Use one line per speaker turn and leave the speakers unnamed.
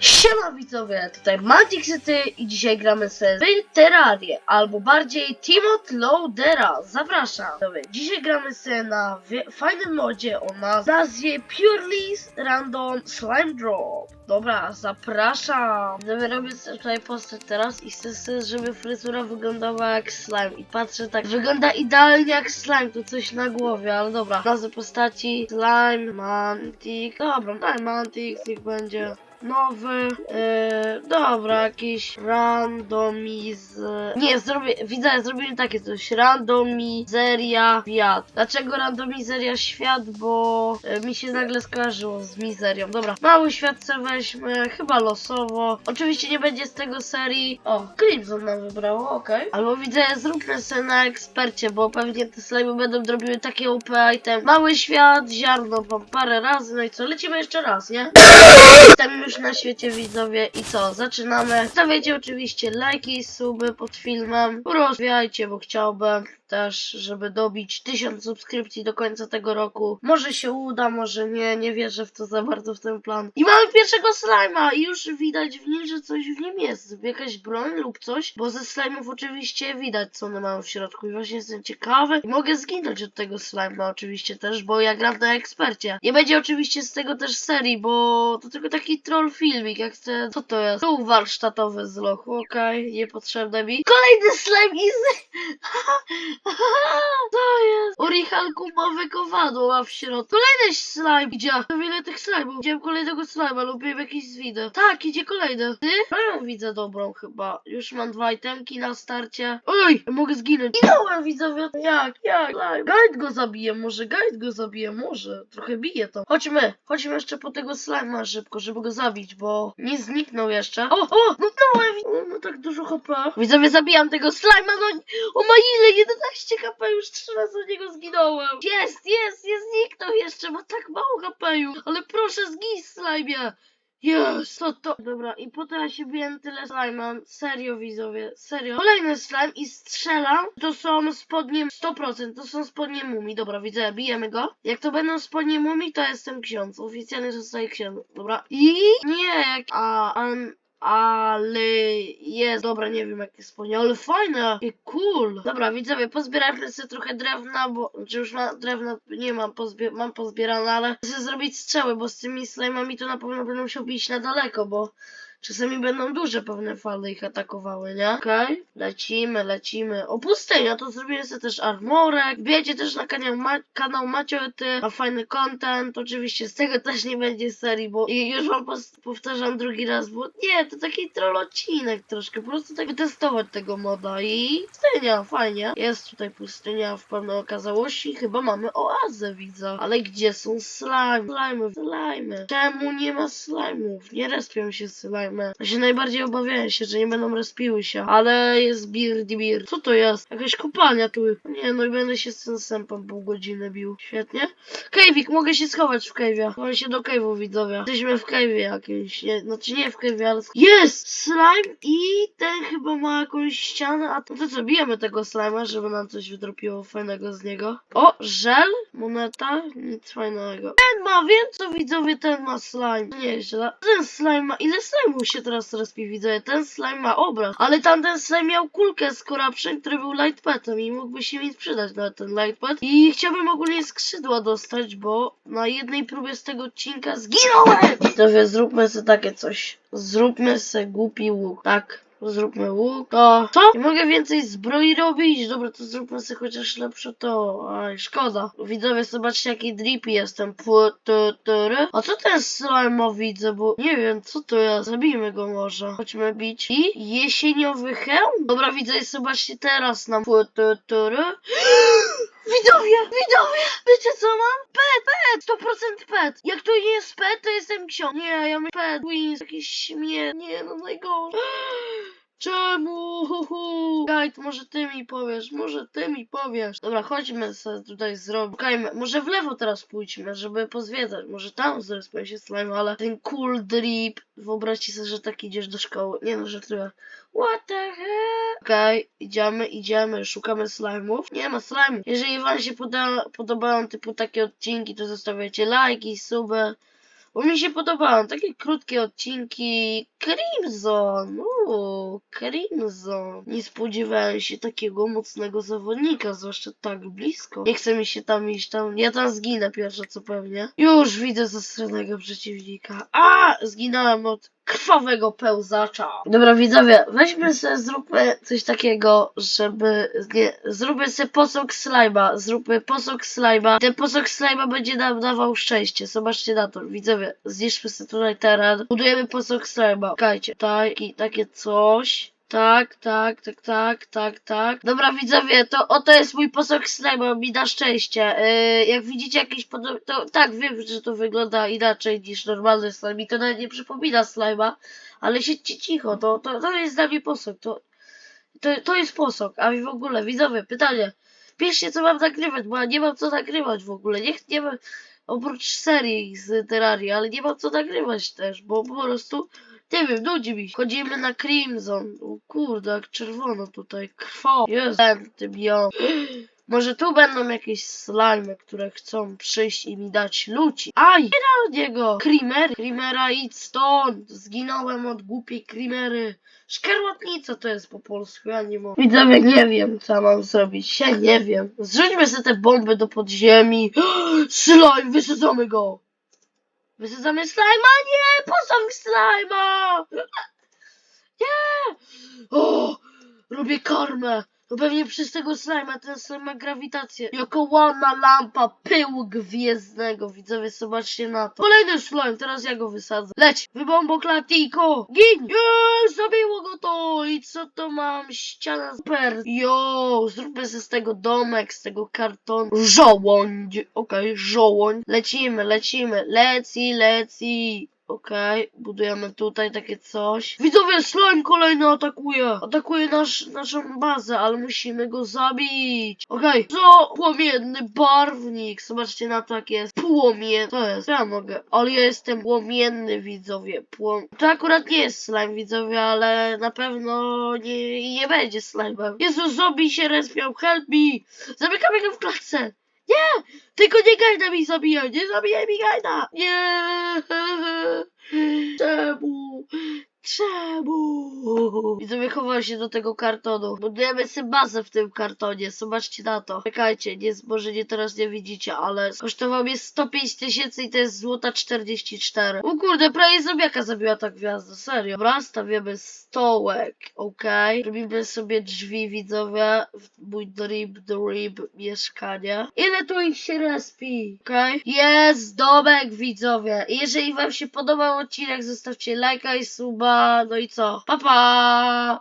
Siema widzowie, tutaj Magic City i dzisiaj gramy sobie Terrarię, albo bardziej Timot Loadera. Zapraszam. Widzowie, dzisiaj gramy sobie na fajnym modzie o naz- nazwie Purely Random Slime Drop. Dobra, zapraszam. Widzowie, robię tutaj postać teraz i chcę żeby fryzura wyglądała jak slime. I patrzę tak, wygląda idealnie jak slime, to coś na głowie, ale dobra. Nazwy postaci Slime, Mantic. Dobra, daj Mantic, niech będzie nowy, yy, dobra, jakiś randomiz... Nie, zrobię, widzę, zrobimy takie coś, randomizeria świat. Dlaczego randomizeria świat? Bo yy, mi się nagle skojarzyło z mizerią. Dobra, mały świat se weźmy, chyba losowo. Oczywiście nie będzie z tego serii... O, Crimson nam wybrało, okej. Albo widzę, zróbmy sobie na ekspercie, bo pewnie te slimy będą robiły takie OP item. Mały świat, ziarno mam parę razy, no i co, lecimy jeszcze raz, nie? Witam już na świecie widzowie. I co, zaczynamy. Stawiajcie oczywiście lajki, suby pod filmem, rozwijajcie, bo chciałbym też, żeby dobić 1000 subskrypcji do końca tego roku. Może się uda, może nie, nie wierzę w to za bardzo w ten plan. I mamy pierwszego slima i już widać w nim, że coś w nim jest, jakaś broń lub coś, bo ze slime'ów oczywiście widać co one mają w środku i właśnie jestem ciekawy i mogę zginąć od tego slima oczywiście też, bo ja gram na ekspercie. Nie będzie oczywiście z tego też serii, bo to tylko taki troll filmik, jak chcę... Co to jest? Tu warsztatowy z lochu, okej, niepotrzebne mi. Kolejny slime i z... Co jest? Orihal kumowe kowadło ma w środku. Kolejny slime idzie. To wiele tych slime'ów. Widziałem kolejnego slime'a, lubiłem jakiś z widę. Tak, idzie kolejny. Ty? No, widzę dobrą chyba. Już mam dwa itemki na starcie. Oj, mogę zginąć. Ginąłem widzowie. Jak? Jak? Slime. Guide go zabije, może guide go zabije, może. Trochę bije to. Chodźmy, chodźmy jeszcze po tego slime'a szybko, żeby go zabić, bo nie zniknął jeszcze. O, o, no dałem. O, no tak dużo HP. Widzowie, zabijam tego slime'a, no o ma ile? 11 HP, już trzy razy od niego zginąłem. Jest, jest, jest, zniknął jeszcze, ma tak mało HP. Ale proszę, zgij slime. Jest, co to? Dobra, i po to ja się biłem tyle slime. Serio, widzowie, serio. Kolejny slime i strzelam. To są spodnie 100%, to są spodnie mumii. Dobra, widzę, bijemy go. Jak to będą spodnie mumii, to jestem ksiądz. Oficjalnie zostaje ksiądz. Dobra. I nie, jak... A, an, ale jest, dobra, nie wiem jakie spodnie, ale fajne, jakie cool. Dobra, widzowie, pozbierajmy sobie trochę drewna, bo, czy już ma, drewna nie mam, pozbie, mam pozbierane, ale chcę zrobić strzały, bo z tymi slime'ami to na pewno będę musiał bić na daleko, bo czasami będą duże pewne fale ich atakowały, nie? Okej, lecimy, lecimy. O, pustynia, to zrobimy sobie też armorek. Wbijajcie też na kanał, ma kanał Macioty, ma fajny content. Oczywiście z tego też nie będzie serii, bo i już wam powtarzam drugi raz, bo nie, to taki troll odcinek troszkę, po prostu tak wytestować tego moda i pustynia, fajnie. Jest tutaj pustynia w pewnej okazałości, chyba mamy oazę, widzę. Ale gdzie są slime? Slimy, slimy. Czemu nie ma slime'ów? Nie respią się slime. Ja się najbardziej obawiałem się, że nie będą respiły się, ale jest Birdy Bir. Co to jest? Jakaś kopalnia tu. Nie, no i będę się z tym sępem pół godziny bił. Świetnie. Kejwik, mogę się schować w kejwie. Chowam się do kejwu, widzowie. Jesteśmy w kejwie jakimś. Nie, znaczy nie w kejwie, ale... Jest! Slime i ten chyba ma jakąś ścianę, a to, co, bijemy tego slime'a, żeby nam coś wydropiło fajnego z niego. O, żel? Moneta? Nic fajnego. Ten ma, wiem co widzowie, ten ma slime. Nieźle. Ten slime ma, ile slime'ów się teraz respi, widzę? Ten slime ma obraz, ale tamten slime miał kulkę z corruption, który był lightpetem i mógłby się mi przydać na ten lightpad. I chciałbym ogólnie skrzydła dostać, bo na jednej próbie z tego odcinka zginąłem! Widzowie, zróbmy sobie takie coś. Zróbmy sobie głupi łuk, tak? Zróbmy łuk. To co? Nie mogę więcej zbroi robić? Dobra, to zróbmy sobie chociaż lepsze to. Aj, szkoda. Widzowie, zobaczcie jaki drippy jestem. Pu, tu, tu, ry. A co ten slime widzę? Bo nie wiem, co to jest. Zabijmy go może. Chodźmy bić. I jesieniowy hełm? Dobra, widzę, zobaczcie teraz nam. Pu, tu, tu, ry. Widzowie, widzowie, wiecie co mam? Pet, pet, 100% pet. Jak to nie jest pet, to jestem ksiądz. Nie, ja mam pet, wins, jakiś śmiech. Nie, no najgorsze. Czemu? Hu, hu. Guide, może ty mi powiesz, może ty mi powiesz. Dobra, chodźmy sobie tutaj zrobić. Szukajmy. Może w lewo teraz pójdźmy, żeby pozwiedzać. Może tam zrespią się slime, ale ten cool drip. Wyobraźcie sobie, że tak idziesz do szkoły. Nie no, żartuję. What the heck? Okej, idziemy, idziemy, szukamy slime'ów. Nie ma slime'ów. Jeżeli wam się poda podobają typu takie odcinki, to zostawiajcie lajki, suby. Bo mi się podobają takie krótkie odcinki. Crimson, uuu, Crimson. Nie spodziewałem się takiego mocnego zawodnika, zwłaszcza tak blisko. Nie chce mi się tam iść, tam, ja tam zginę pierwsze co pewnie. Już widzę zastranego przeciwnika. A, zginąłem od krwawego pełzacza. Dobra widzowie, weźmy sobie, zróbmy coś takiego, żeby, nie, zróbmy sobie posąg slajma, zróbmy posąg slajma. Ten posąg slajma będzie nam dawał szczęście, zobaczcie na to, widzowie, zniszczmy sobie tutaj teren, budujemy posąg slajma. Czekajcie, taki, takie coś. Tak, tak, tak, tak, tak, tak. Dobra, widzowie, to oto jest mój posąg slajma, mi da szczęście. Yy, jak widzicie jakieś podobne, to tak, wiem, że to wygląda inaczej niż normalny slime to nawet nie przypomina slajma, ale siedźcie cicho, to, to, to jest dla mnie posąg, to, to, to jest posąg, a w ogóle, widzowie, pytanie. Piszcie, co mam nagrywać, bo ja nie mam co nagrywać w ogóle, nie, nie mam, oprócz serii z Terrarii, ale nie mam co nagrywać też, bo po prostu, nie wiem, nudzi mi. Chodzimy na Crimson, o kurde, jak czerwono tutaj, krwo, jest tym ją. Może tu będą jakieś slimy, które chcą przyjść i mi dać luci. Aj! Nie od niego! Creamer! Creamera idź stąd! Zginąłem od głupiej Creamery. Szkarłatnica to jest po polsku, ja nie mogę. Widzowie, nie wiem, co mam zrobić. Ja nie wiem. Zrzućmy sobie te bomby do podziemi. Slime, wysadzamy go! Wysadzamy slima? Nie! Posąg slima! Nie! O! Robię karmę! To pewnie przez tego slima, ten slime ma grawitację. Jako ładna lampa pyłu gwiezdnego. Widzowie, zobaczcie na to. Kolejny slime, teraz ja go wysadzę. Leć! Wybombo klatiko! Gin! Jest! Zabiło go to! I co to mam? Ściana super! Jo! Zróbmy z tego domek, z tego kartonu. Żołądź! Okej, żołądź. Lecimy, lecimy. Leci, leci. Okej, budujemy tutaj takie coś. Widzowie, slime kolejny atakuje. Atakuje nasz, naszą bazę, ale musimy go zabić. Okej, co? Płomienny barwnik. Zobaczcie na to, jak jest. Płomien. To jest, ja mogę. Ale ja jestem płomienny, widzowie. Płom... To akurat nie jest slime, widzowie, ale na pewno nie, nie będzie slime'em. Jezu, zombie się respią, help me. Zamykamy go w klatce. Nie! Tylko nie Gajda mi zabija! Nie zabijaj mi Gajda! Nie! Czemu? Czemu? Widzowie chował się do tego kartonu. Budujemy sobie bazę w tym kartonie. Zobaczcie na to. Czekajcie, nie, może nie teraz nie widzicie, ale kosztował mnie 105 tysięcy i to jest złota 44. O kurde, prawie zombiaka zabiła ta gwiazda. Serio. Dobra, stawiamy stołek. Okej. Robimy sobie drzwi, widzowie. W mój drip, drip mieszkanie. Ile tu ich się respi? Okej. Jest domek, widzowie. I Jeżeli wam się podobał odcinek, zostawcie lajka i suba. No i co? Pa, pa!